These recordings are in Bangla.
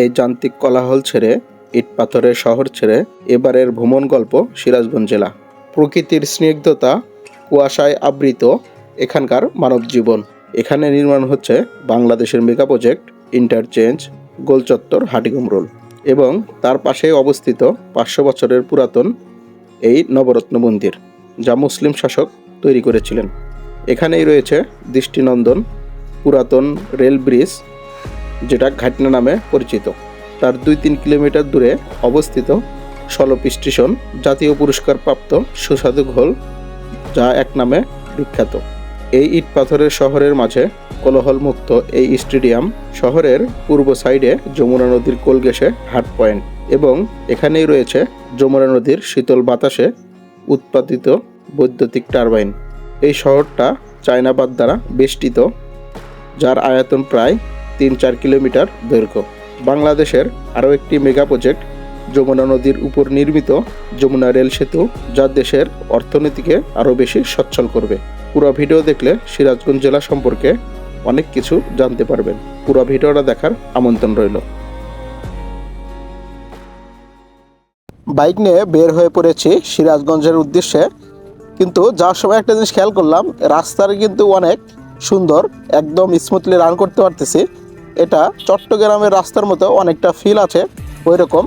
এই যান্ত্রিক কলাহল ছেড়ে, ইট পাথরের শহর ছেড়ে এবারের ভ্রমণ গল্প সিরাজগঞ্জ জেলা। প্রকৃতির স্নিগ্ধতা কুয়াশায় আবৃত এখানকার মানব জীবন এখানে নির্মাণ হচ্ছে বাংলাদেশের মেগা প্রজেক্ট ইন্টারচেঞ্জ গোলচত্বর হাটিগুমরোল এবং তার পাশেই অবস্থিত পাঁচশো বছরের পুরাতন এই নবরত্ন মন্দির, যা মুসলিম শাসক তৈরি করেছিলেন। এখানেই রয়েছে দৃষ্টিনন্দন পুরাতন রেল ব্রিজ যেটা ঘাটনা নামে পরিচিত। তার দুই তিন কিলোমিটার দূরে অবস্থিত সলপ স্টেশন জাতীয় পুরস্কার প্রাপ্ত সুস্বাদু ঘোল, যা এক নামে বিখ্যাত। এই ইট পাথরের শহরের মাঝে কোলাহল মুক্ত এই স্টেডিয়াম শহরের পূর্ব সাইডে যমুনা নদীর কোল ঘেঁষে হাট পয়েন্ট এবং এখানেই রয়েছে যমুনা নদীর শীতল বাতাসে উৎপাদিত বৈদ্যুতিক টারবাইন। এই শহরটা চায়নাবাদ দ্বারা বেষ্টিত, যার আয়তন প্রায় তিন চার কিলোমিটার দৈর্ঘ্য। বাংলাদেশের আরও একটি মেগা প্রজেক্ট, যমুনা নদীর উপর নির্মিত যমুনা রেল সেতু, যা দেশের অর্থনীতিকে আরও বেশি সচ্ছল করবে। পুরো ভিডিও দেখলে সিরাজগঞ্জ জেলা সম্পর্কে অনেক কিছু জানতে পারবেন। পুরো ভিডিওটা দেখার আমন্ত্রণ রইল। বাইক নিয়ে বের হয়ে পড়েছি সিরাজগঞ্জের উদ্দেশ্যে। কিন্তু যাওয়ার সময় একটা জিনিস খেয়াল করলাম, রাস্তার কিন্তু অনেক সুন্দর, একদম স্মুথলি রান করতে পারতেছি। এটা চট্টগ্রামের রাস্তার মতো অনেকটা ফিল আছে ওই রকম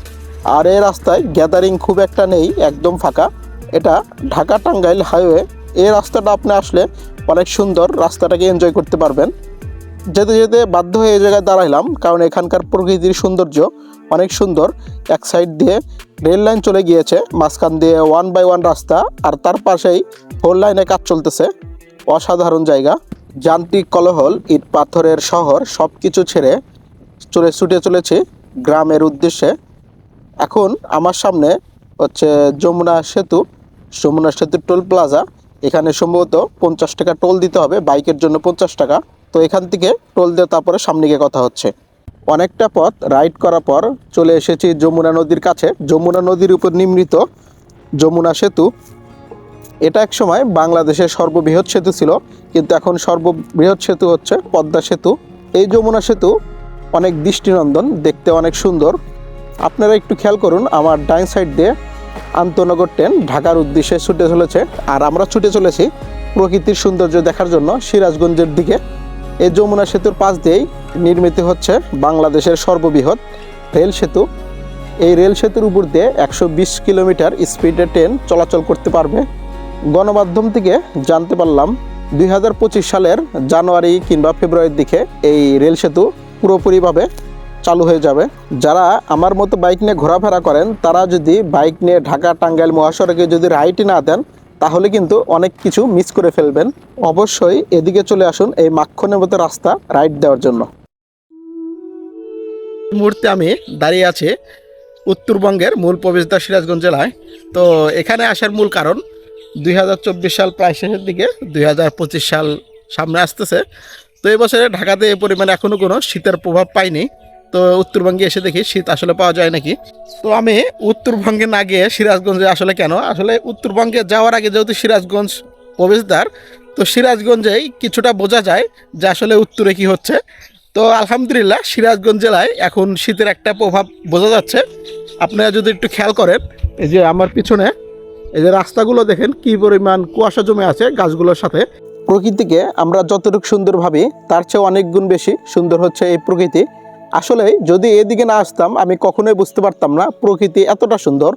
আর এই রাস্তায় গ্যাদারিং খুব একটা নেই, একদম ফাঁকা। এটা ঢাকা টাঙ্গাইল হাইওয়ে এই রাস্তাটা আপনি আসলে অনেক সুন্দর, রাস্তাটাকে এনজয় করতে পারবেন। যেতে যেতে বাধ্য হয়ে এই জায়গায় দাঁড়াইলাম, কারণ এখানকার প্রকৃতির সৌন্দর্য অনেক সুন্দর। এক সাইড দিয়ে রেল লাইন চলে গিয়েছে, মাঝখান দিয়ে ওয়ান বাই ওয়ান রাস্তা, আর তার পাশেই ফোর লাইনে কাজ চলতেছে। অসাধারণ জায়গা। যান্ত্রিক কলহল, ইট পাথরের শহর সব কিছু ছেড়ে চলে, ছুটে চলেছে গ্রামের উদ্দেশ্যে। এখন আমার সামনে হচ্ছে যমুনা সেতু যমুনা সেতু টোল প্লাজা। এখানে সম্ভবত পঞ্চাশ টাকা টোল দিতে হবে, বাইকের জন্য পঞ্চাশ টাকা। তো এখান থেকে টোল দিয়ে তারপরে সামনে গিয়ে কথা হচ্ছে। অনেকটা পথ রাইড করার পর চলে এসেছি যমুনা নদীর কাছে। যমুনা নদীর উপর নির্মিত যমুনা সেতু। এটা এক সময় বাংলাদেশের সর্ববৃহৎ সেতু ছিল, কিন্তু এখন সর্ববৃহৎ সেতু হচ্ছে পদ্মা সেতু। এই যমুনা সেতু অনেক দৃষ্টিনন্দন, দেখতে অনেক সুন্দর। আপনারা একটু খেয়াল করুন, আমার ডাইন সাইড দিয়ে আন্তনগর ট্রেন ঢাকার উদ্দেশ্যে ছুটে চলেছে, আর আমরা ছুটে চলেছি প্রকৃতির সৌন্দর্য দেখার জন্য সিরাজগঞ্জের দিকে। এই যমুনা সেতুর পাশ দিয়েই নির্মিত হচ্ছে বাংলাদেশের সর্ববৃহৎ রেল সেতু। এই রেল সেতুর উপর দিয়ে একশো বিশ কিলোমিটার স্পিডে ট্রেন চলাচল করতে পারবে। গণমাধ্যম থেকে জানতে পারলাম দুই হাজার পঁচিশ সালের জানুয়ারি কিংবা ফেব্রুয়ারির দিকে এই রেল সেতু পুরোপুরিভাবে চালু হয়ে যাবে। যারা আমার মতো বাইক নিয়ে ঘোরাফেরা করেন, তারা যদি বাইক নিয়ে ঢাকা, টাঙ্গাইল, মহাসড়কে যদি রাইটই না দেন, তাহলে কিন্তু অনেক কিছু মিস করে ফেলবেন। অবশ্যই এদিকে চলে আসুন এই মাখনের মতো রাস্তা রাইড দেওয়ার জন্য। মুহূর্তে আমি দাঁড়িয়ে আছি উত্তরবঙ্গের মূল প্রবেশদ্বার সিরাজগঞ্জ জেলায়। তো এখানে আসার মূল কারণ দুই হাজার চব্বিশ সাল প্রায় শেষের দিকে, দুই হাজার পঁচিশ সাল সামনে আসতেছে। তো এই বছরে ঢাকাতে এই পরিমাণে এখনও কোনো শীতের প্রভাব পাইনি। তো উত্তরবঙ্গে এসে দেখি শীত আসলে পাওয়া যায় নাকি। তো আমি উত্তরবঙ্গে না গিয়ে সিরাজগঞ্জে আসলে কেন? আসলে উত্তরবঙ্গে যাওয়ার আগে যেহেতু সিরাজগঞ্জ প্রবেশদ্বার, তো সিরাজগঞ্জেই কিছুটা বোঝা যায় যে আসলে উত্তরে কি হচ্ছে। তো আলহামদুলিল্লাহ সিরাজগঞ্জ জেলায় এখন শীতের একটা প্রভাব বোঝা যাচ্ছে। আপনারা যদি একটু খেয়াল করেন, এই যে আমার পিছনে এই যে রাস্তাগুলো দেখেন, কি পরিমাণ কুয়াশা জমে আছে গাছগুলোর সাথে। প্রকৃতিকে আমরা যতটুকু সুন্দর ভাবি, তার চেয়ে অনেক গুণ বেশি সুন্দর হচ্ছে এই প্রকৃতি। আসলে যদি এদিকে না আসতাম, আমি কখনোই বুঝতে পারতাম না প্রকৃতি এতটা সুন্দর।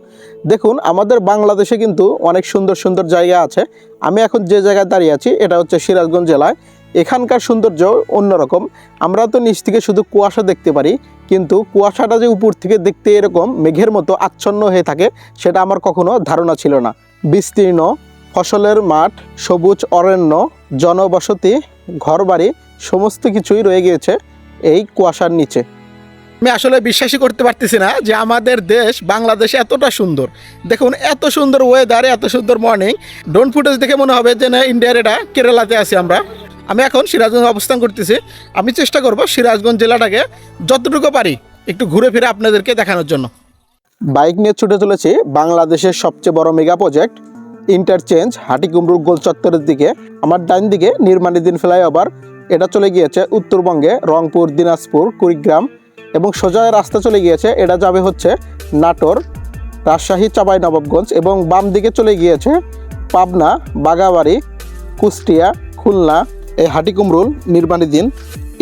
দেখুন, আমাদের বাংলাদেশে কিন্তু অনেক সুন্দর সুন্দর জায়গা আছে। আমি এখন যে জায়গায় দাঁড়িয়ে আছি, এটা হচ্ছে সিরাজগঞ্জ জেলায়। এখানকার সৌন্দর্য অন্যরকম। আমরা তো নিচ থেকে শুধু কুয়াশা দেখতে পারি, কিন্তু কুয়াশাটা যে উপর থেকে দেখতে এরকম মেঘের মতো আচ্ছন্ন হয়ে থাকে, সেটা আমার কখনো ধারণা ছিল না। বিস্তীর্ণ, ফসলের মাঠ, সবুজ, অরণ্য, জনবসতি, ঘরবাড়ি, সমস্ত কিছুই রয়ে গিয়েছে এই কুয়াশার নিচে। আমি আসলে বিশ্বাসই করতে পারতেছি না যে আমাদের দেশ বাংলাদেশ এতটা সুন্দর। দেখুন, এত সুন্দর ওয়েদার এত সুন্দর মর্নিং ড্রোন ফুটেজ দেখে মনে হবে যে না ইন্ডিয়ার এটা কেরালাতে আছি আমরা। আমি এখন সিরাজগঞ্জ অবস্থান করতেছি। আমি চেষ্টা করব সিরাজগঞ্জ জেলাটাকে যতটুকু পারি একটু ঘুরে ফিরে আপনাদেরকে দেখানোর জন্য। বাইক নিয়ে ছুটে চলেছি বাংলাদেশের সবচেয়ে বড় মেগা প্রজেক্ট ইন্টারচেঞ্জ হাটিকুমরুল গোল চত্বরের দিকে। আমার ডাইন দিকে নির্মাণাধীন ফ্লাইওভার, এটা চলে গিয়েছে উত্তরবঙ্গে রংপুর, দিনাজপুর, কুড়িগ্রাম এবং সোজা রাস্তা চলে গিয়েছে, এটা যাবে হচ্ছে নাটোর, রাজশাহী, চাঁপাই, নবাবগঞ্জ এবং বাম দিকে চলে গিয়েছে পাবনা বাগাবাড়ি কুষ্টিয়া, খুলনা এই হাটিকুমরুল নির্মাণাধীন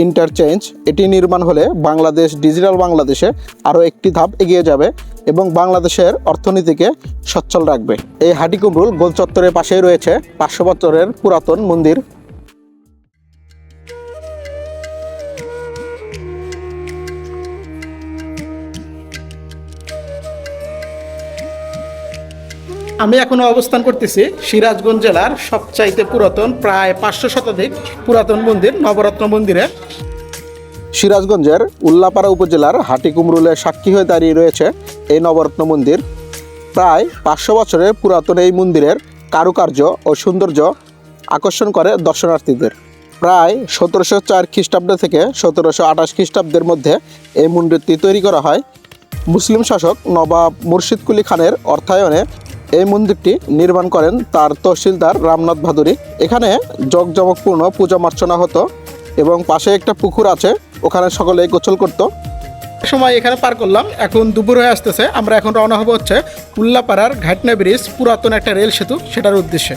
ইন্টারচেঞ্জ এটি নির্মাণ হলে বাংলাদেশ ডিজিটাল বাংলাদেশে আরও একটি ধাপ এগিয়ে যাবে এবং বাংলাদেশের অর্থনীতিকে সচ্ছল রাখবে। এই হাটিকুমরুল গোল চত্বরের পাশেই রয়েছে পাঁচশো বছরের পুরাতন মন্দির আমি এখনও অবস্থান করতেছি সিরাজগঞ্জ জেলার সবচাইতে পুরাতন, প্রায় পাঁচশো শতাধিক পুরাতন মন্দির, নবরত্ন মন্দিরে। সিরাজগঞ্জের উল্লাপাড়া উপজেলার হাটিকুমরুলের সাক্ষী হয়ে দাঁড়িয়ে রয়েছে এই নবরত্ন মন্দির। প্রায় পাঁচশো বছরের পুরাতন এই মন্দিরের কারুকার্য ও সৌন্দর্য আকর্ষণ করে দর্শনার্থীদের। প্রায় সতেরোশো চার খ্রিস্টাব্দ থেকে সতেরোশো আঠাশ খ্রিস্টাব্দের মধ্যে এই মন্দিরটি তৈরি করা হয়। মুসলিম শাসক নবাব মুর্শিদ কুলি খানের অর্থায়নে এই মন্দিরটি নির্মাণ করেন তার তহসিলদার রামনাথ ভাদুরী এখানে জগজমকপূর্ণ পূজা মার্চনা হতো এবং পাশে একটা পুকুর আছে, ওখানে সকলে গোসল করতো। সময় এখানে পার করলাম, এখন দুপুর হয়ে আসতেছে, আমরা এখন রওনা হব হচ্ছে উল্লাপাড়ার ঘাটনা ব্রিজ, পুরাতন একটা রেল সেতু, সেটার উদ্দেশ্যে।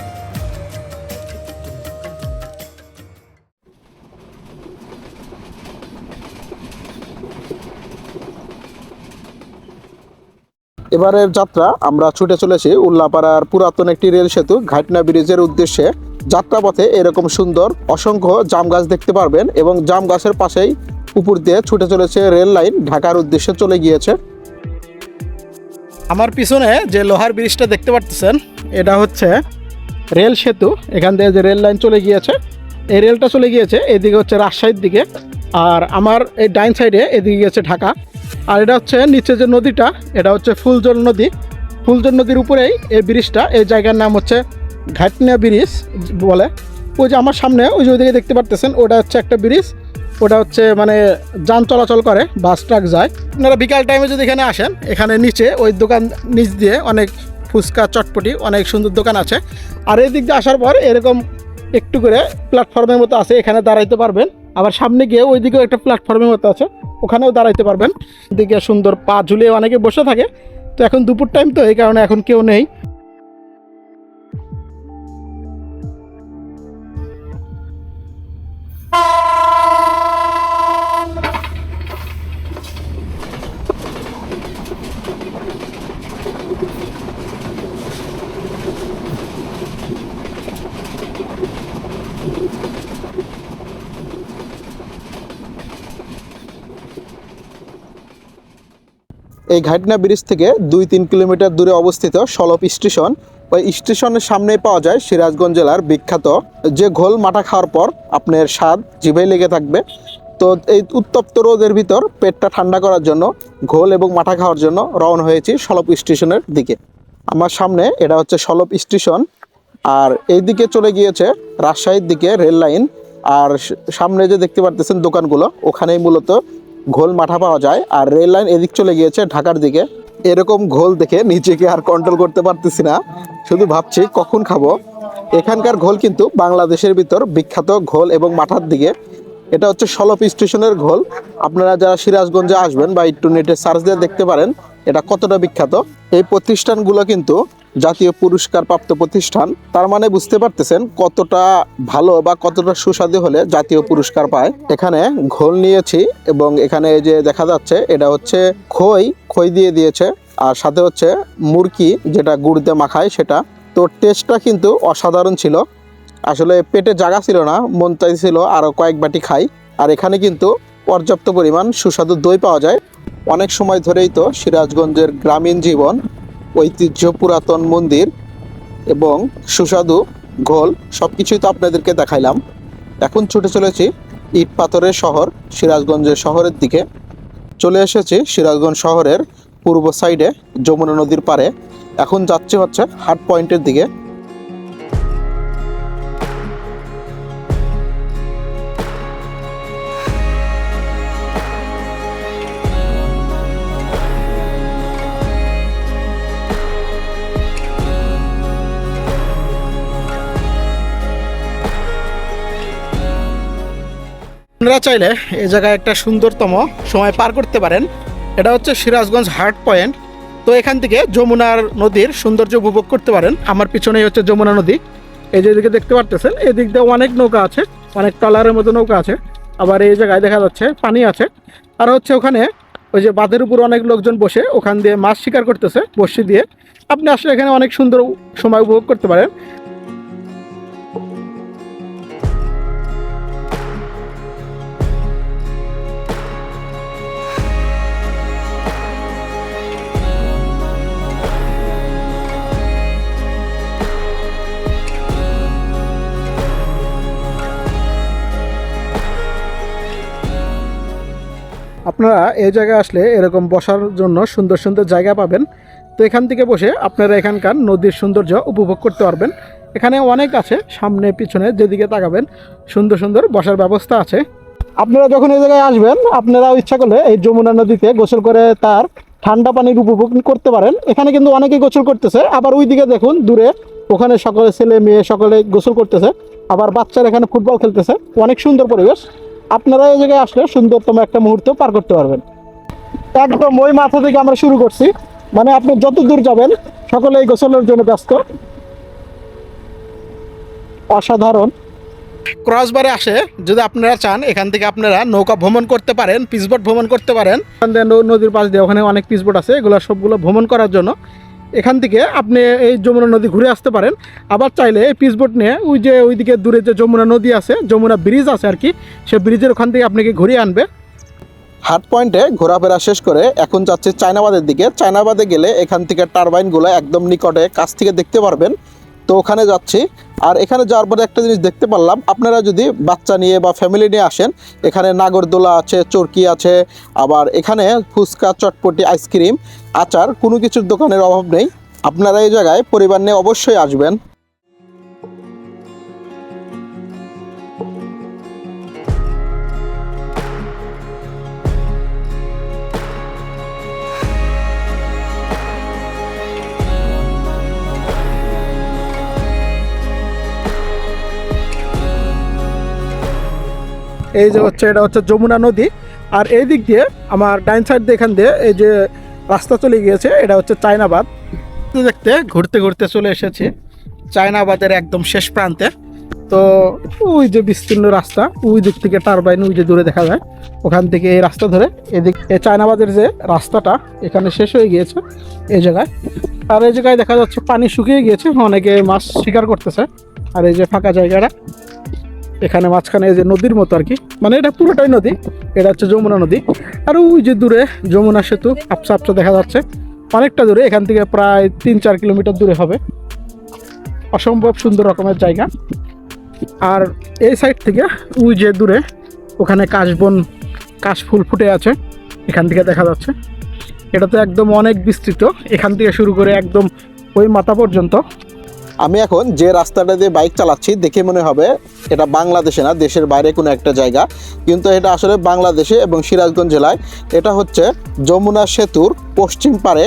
এবারের যাত্রা, আমরা ছুটে চলেছি উল্লাপাড়ার পুরাতন একটি রেল সেতু ঘাটনা ব্রিজের উদ্দেশ্যে। যাত্রাপথে এরকম সুন্দর, অসংখ্য জাম গাছ দেখতে পারবেন এবং জাম গাছের পাশেই উপর দিয়ে ছুটে চলেছে রেল লাইন, ঢাকার উদ্দেশ্যে চলে গিয়েছে। আমার পিছনে যে লোহার ব্রিজটা দেখতে পাচ্ছেন এটা হচ্ছে রেল সেতু। এখান থেকে যে রেল লাইন চলে গিয়েছে, এই রেলটা চলে গিয়েছে, এদিকে হচ্ছে রাজশাহীর দিকে। আর আমার এই ডাইন সাইডে এদিকে গিয়েছে ঢাকা। আর এটা হচ্ছে নিচে যে নদীটা, এটা হচ্ছে ফুলজল নদী। ফুলজল নদীর উপরেই এই ব্রিজটা, এই জায়গার নাম হচ্ছে ঘাটনিয়া ব্রিজ বলে। ওই যে আমার সামনে, ওই যে ওইদিকে দেখতে পারতেছেন, ওটা হচ্ছে একটা ব্রিজ। ওটা হচ্ছে মানে যান চলাচল করে, বাস, ট্রাক যায়। আপনারা বিকাল টাইমে যদি এখানে আসেন, এখানে নিচে ওই দোকান নিচ দিয়ে অনেক ফুচকা, চটপটি, অনেক সুন্দর দোকান আছে। আর এই দিক দিয়ে আসার পর এরকম একটু করে প্ল্যাটফর্মের মতো আছে, এখানে দাঁড়াইতে পারবেন। আবার সামনে গিয়ে ওইদিকেও একটা প্ল্যাটফর্মের মতো আছে, ওখানেও দাঁড়াইতে পারবেন। দিকে সুন্দর পা ঝুলিয়ে অনেকে বসে থাকে। তো এখন দুপুর টাইম তো, এই কারণে এখন কেউ নেই। এই ঘাটনা ব্রিজ থেকে দুই তিন কিলোমিটার দূরে অবস্থিত সলপ স্টেশন, ওই স্টেশনের সামনেই পাওয়া যায় সিরাজগঞ্জ জেলার বিখ্যাত যে ঘোল মাঠা খাওয়ার পর আপনার স্বাদ জিভে লেগে থাকবে। তো এই উত্তপ্ত রোদের ভিতর পেটটা ঠান্ডা করার জন্য ঘোল এবং মাঠা খাওয়ার জন্য রওনা হয়েছি সলপ স্টেশনের দিকে। আমার সামনে এটা হচ্ছে সলপ স্টেশন আর এই দিকে চলে গিয়েছে রাজশাহীর দিকে রেল লাইন। আর সামনে যে দেখতে পারতেছেন দোকানগুলো, ওখানেই মূলত ঘোল মাঠা পাওয়া যায়, আর রেল লাইন এদিক চলে গিয়েছে ঢাকার দিকে। এরকম ঘোল দেখে নিজেকে আর কন্ট্রোল করতে পারতেছি না। শুধু ভাবছি কখন খাব। এখানকার ঘোল কিন্তু বাংলাদেশের ভিতর বিখ্যাত ঘোল এবং মাঠার দিকে। এটা হচ্ছে সলপ স্টেশনের ঘোল। আপনারা যারা সিরাজগঞ্জে আসবেন বা একটু নেটে সার্চ দিয়ে দেখতে পারেন, এটা কতটা বিখ্যাত। এই প্রতিষ্ঠানগুলো কিন্তু জাতীয় পুরস্কার প্রাপ্ত প্রতিষ্ঠান, তার মানে বুঝতে পারতেছেন কতটা ভালো বা কতটা সুস্বাদু হলে জাতীয় পুরস্কার পায়। এখানে ঘোল নিয়েছি এবং এখানে এই যে দেখা যাচ্ছে, এটা হচ্ছে খই খই দিয়ে দিয়েছে। আর সাথে হচ্ছে মুরকি, যেটা গুড় দিয়ে মাখায় সেটা। তো টেস্টটা কিন্তু অসাধারণ ছিল। আসলে পেটে জায়গা ছিল না, মন চাইছিল আরও কয়েক বাটি খাই। আর এখানে কিন্তু পর্যাপ্ত পরিমাণ সুস্বাদু দই পাওয়া যায়। অনেক সময় ধরেই তো সিরাজগঞ্জের গ্রামীণ জীবন ঐতিহ্য, পুরাতন মন্দির এবং সুস্বাদু ঘোল সব কিছুই তো আপনাদেরকে দেখাইলাম। এখন ছুটে চলেছি ইট পাথরের শহর, সিরাজগঞ্জের শহরের দিকে। চলে এসেছি সিরাজগঞ্জ শহরের পূর্ব সাইডে, যমুনা নদীর পারে এখন যাচ্ছে হচ্ছে হাট পয়েন্টের দিকে। আপনারা চাইলে এই জায়গায় একটা সুন্দরতম সময় পার করতে পারেন। এটা হচ্ছে সিরাজগঞ্জ হার্ট পয়েন্ট। তো এখান থেকে যমুনার নদীর সৌন্দর্য উপভোগ করতে পারেন। আমার পিছনেই হচ্ছে যমুনা নদী। এই যে এদিকে দেখতে পারতেছেন, এদিক দিয়ে অনেক নৌকা আছে, অনেক ট্রলারের মতো নৌকা আছে। আবার এই জায়গায় দেখা যাচ্ছে পানি আছে। আর হচ্ছে ওখানে ওই যে বাঁধের উপর অনেক লোকজন বসে ওখান দিয়ে মাছ শিকার করতেছে বসি দিয়ে। আপনি আসলে এখানে অনেক সুন্দর সময় উপভোগ করতে পারেন। আপনারা এই জায়গায় আসলে এরকম বসার জন্য সুন্দর সুন্দর জায়গা পাবেন। তো এখান থেকে বসে আপনারা এখানকার নদীর সৌন্দর্য উপভোগ করতে পারবেন। এখানে অনেক আছে, সামনে, পিছনে, যেদিকে তাকাবেন, সুন্দর সুন্দর বসার ব্যবস্থা আছে। আপনারা যখন এই জায়গায় আসবেন, আপনারা ইচ্ছা করলে এই যমুনা নদীতে গোসল করে তার ঠান্ডা পানির উপভোগ করতে পারেন। এখানে কিন্তু অনেকেই গোসল করতেছে। আবার ওইদিকে দেখুন, দূরে ওখানে সকলে ছেলে, মেয়ে সকলে গোসল করতেছে। আবার বাচ্চারা এখানে ফুটবল খেলতেছে। অনেক সুন্দর পরিবেশ। আপনারা এই জায়গায় আসলে সুন্দরতম একটা মুহূর্ত পার করতে পারবেন। একদম ওই মাথা থেকে আমরা শুরু করছি। মানে আপনি যত দূর যাবেন সকলে এই গোসলের জন্য ব্যস্ত। অসাধারণ। ক্রসবারে আসে যদি আপনারা চান এখান থেকে আপনারা নৌকা ভ্রমণ করতে পারেন পিসবোট ভ্রমণ করতে পারেন। নদীর পাশ দিয়ে ওখানে অনেক পিসবোট আছে এগুলো সবগুলো ভ্রমণ করার জন্য। এখান থেকে আপনি এই যমুনা নদী ঘুরে আসতে পারেন। আবার চাইলে এই পিসবোট নিয়ে ওই যে ওইদিকে দূরে যে যমুনা নদী আছে, যমুনা ব্রিজ আছে আর কি, সে ব্রিজের ওখান থেকে আপনাকে ঘুরিয়ে আনবে? হাট পয়েন্টে ঘোরাফেরা শেষ করে এখন যাচ্ছে চায়নাবাদের দিকে। চায়নাবাদে গেলে এখান থেকে টারবাইনগুলো একদম নিকটে, কাছ থেকে দেখতে পারবেন। তো ওখানে যাচ্ছি। আর এখানে যাওয়ার পরে একটা জিনিস দেখতে পারলাম, আপনারা যদি বাচ্চা নিয়ে বা ফ্যামিলি নিয়ে আসেন, এখানে নাগরদোলা আছে, চরকি আছে, আবার এখানে ফুচকা, চটপটি আইসক্রিম আচার, কোনো কিছুর দোকানের অভাব নেই। আপনারা এই জায়গায় পরিবার নিয়ে অবশ্যই আসবেন। এই যে হচ্ছে, এটা হচ্ছে যমুনা নদী। আর এই দিক দিয়ে আমার ডাইন সাইড দিয়ে এখান দিয়ে এই যে রাস্তা চলে গিয়েছে, এটা হচ্ছে চায়নাবাদ। দেখতে, ঘুরতে ঘুরতে চলে এসেছি, চায়নাবাদের একদম শেষ প্রান্তে। তো ওই যে বিস্তীর্ণ রাস্তা, ওই দিক থেকে টারবাইন ওই যে দূরে দেখা যায়, ওখান থেকে এই রাস্তা ধরে এদিক, এই চায়নাবাদের যে রাস্তাটা, এখানে শেষ হয়ে গিয়েছে এই জায়গায়। আর এই জায়গায় দেখা যাচ্ছে পানি শুকিয়ে গিয়েছে, অনেকে মাছ শিকার করতেছে, আর এই যে ফাঁকা জায়গাটা। এখানে মাঝখানে এই যে নদীর মতো আর কি। মানে এটা পুরোটাই নদী, এটা হচ্ছে যমুনা নদী। আর ওই যে দূরে যমুনা সেতু আপসা আপসা দেখা যাচ্ছে। অনেকটা দূরে, এখান থেকে প্রায় তিন চার কিলোমিটার দূরে হবে। অসম্ভব সুন্দর রকমের জায়গা। আর এই সাইড থেকে ওই যে দূরে, ওখানে কাশবন, কাশফুল ফুটে আছে। এখান থেকে দেখা যাচ্ছে। এটা তো একদম অনেক বিস্তৃত। এখান থেকে শুরু করে একদম ওই মাথা পর্যন্ত। আমি এখন যে রাস্তাটা দিয়ে বাইক চালাচ্ছি, দেখে মনে হবে এটা বাংলাদেশে না, দেশের বাইরে কোনো একটা জায়গা। কিন্তু এটা আসলে বাংলাদেশে এবং সিরাজগঞ্জ জেলায়। এটা হচ্ছে যমুনা সেতুর পশ্চিম পারে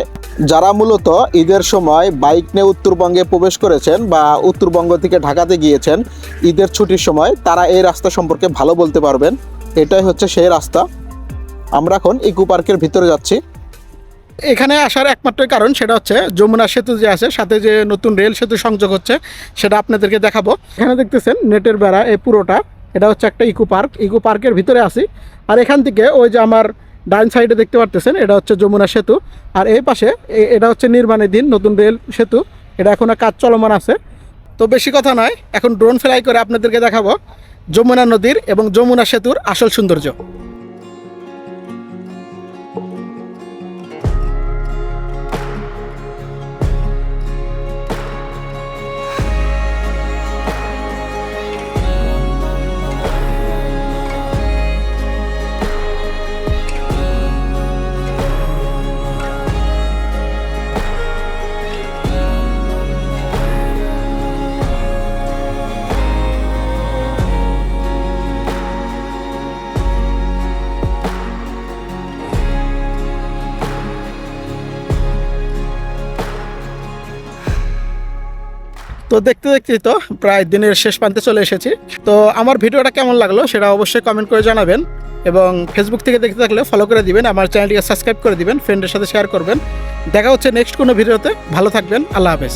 যারা মূলত ঈদের সময় বাইক নিয়ে উত্তরবঙ্গে প্রবেশ করেছেন বা উত্তরবঙ্গ থেকে ঢাকাতে গিয়েছেন, ঈদের ছুটির সময় তারা এই রাস্তা সম্পর্কে ভালো বলতে পারবেন। এটাই হচ্ছে সেই রাস্তা। আমরা এখন ইকো পার্কের ভিতরে যাচ্ছি। এখানে আসার একমাত্র কারণ সেটা হচ্ছে যমুনা সেতু যে আছে, সাথে যে নতুন রেল সেতু সংযোগ হচ্ছে, সেটা আপনাদেরকে দেখাবো। এখানে দেখতেছেন নেটের বেড়া, এই পুরোটা, এটা হচ্ছে একটা ইকো পার্ক। ইকো পার্কের ভিতরে আছি। আর এখান থেকে ওই যে আমার ডাইন সাইডে দেখতে পারতেছেন, এটা হচ্ছে যমুনা সেতু। আর এই পাশে এটা হচ্ছে নির্মাণাধীন নতুন রেল সেতু। এটা এখনও কাজ চলমান আছে। তো বেশি কথা নয়, এখন ড্রোন ফ্লাই করে আপনাদেরকে দেখাবো যমুনা নদীর এবং যমুনা সেতুর আসল সৌন্দর্য। তো দেখতে দেখতে তো প্রায় দিনের শেষ প্রান্তে চলে এসেছি। তো আমার ভিডিওটা কেমন লাগল সেটা অবশ্যই কমেন্ট করে জানাবেন এবং ফেসবুক থেকে দেখতে থাকলে ফলো করে দিবেন, আমার চ্যানেলটিকে সাবস্ক্রাইব করে দিবেন ফ্রেন্ডের সাথে শেয়ার করবেন। দেখা হচ্ছে নেক্সট কোনো ভিডিওতে, ভালো থাকবেন, আল্লাহ হাফেজ।